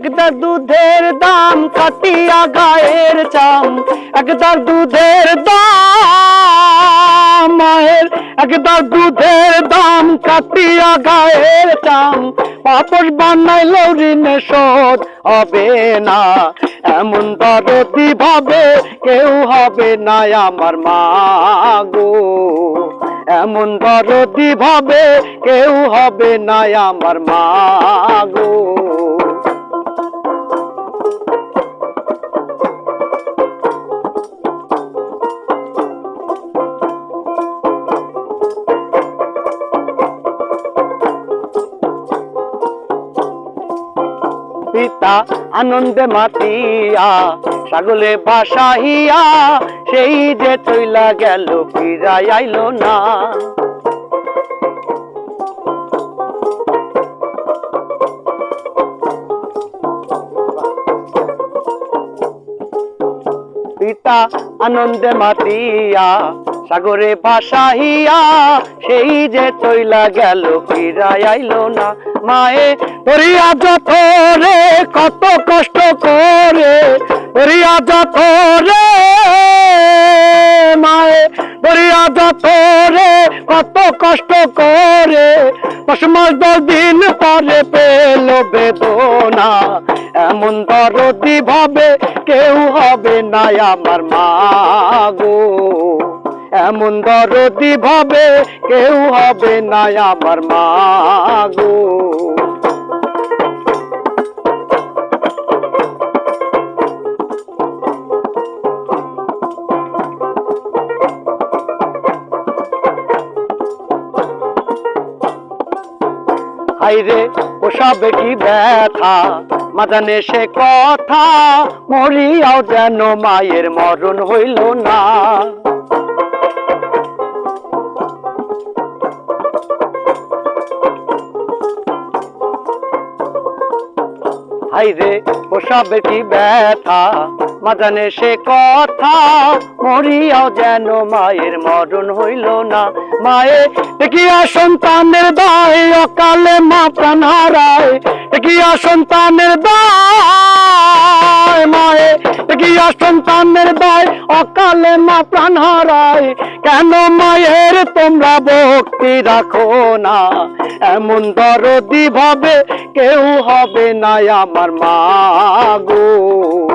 একদার দুধের দাম কাটিয়া গায়ের চাম। একদার দুধের দাম, মায়ের। একদার দুধের দাম কাটিয়া গায়ের চাম। পাপস বানাইল ঋণে শোধ হবে না। এমন দরদি ভাবে কেউ হবে না আমার মা গো। এমন দরদি ভাবে কেউ হবে না আমার মা গো। পিতা আনন্দে মাতিয়া সাগলে বাসাহিয়া সেই যে চইলা গেল ফিরাই আইল না। পিতা আনন্দে মাতিয়া, সাগরে ভাসাহিয়া সেই যে চইলা গেল ফিরাই আইলো না। মায়ে ধরিয়া যত রে কত কষ্ট করে ধরিয়া যত রে মায়ে ধরিয়া যত রে কত কষ্ট করে দশ দশ দিন পরে পেল বেদনা। এমন দরদি ভাবে কেউ হবে না আমার মা গো। এমন দরদি ভাবে কেউ হবে না আমার মা গো। হাইরে ওসবে কি ব্যথা? মাজানে সে কথা, মরিয়াও যেন মায়ের মরণ হইল না। হাইরে, ওসবে কি ব্যথা? মাজানে সে কথা, মরিয়াও যেন মায়ের মরণ হইল না। মায়ে, দেখিয়া সন্তানের দায় অকালে প্রাণ হারায় দেখিয়া সন্তানের দায় মায়ে দেখিয়া সন্তানের দায় অকালে মা প্রাণ হারায় কেন মায়ের তোমরা ভক্তি রাখো না? এমন দরদি ভাবে কেউ হবে না আমার মা গো।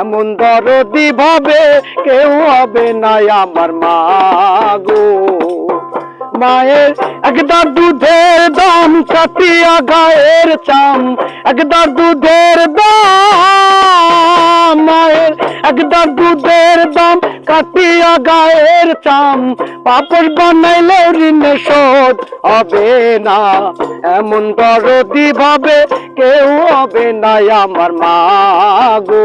এমন দরদি ভাবে কেউ হবে না আমার মা গো। মায়ের একদা দুধের দাম কাটিয়া গায়ের চাম। একদা দুধের দাম মায়ের একদা দুধের দাম কাটিয়া গায়ের চাম। পাপড় বানাইলে ঋণে শোধ হবে না, এমন দরদি ভাবে কেউ হবে না আমার মা গো।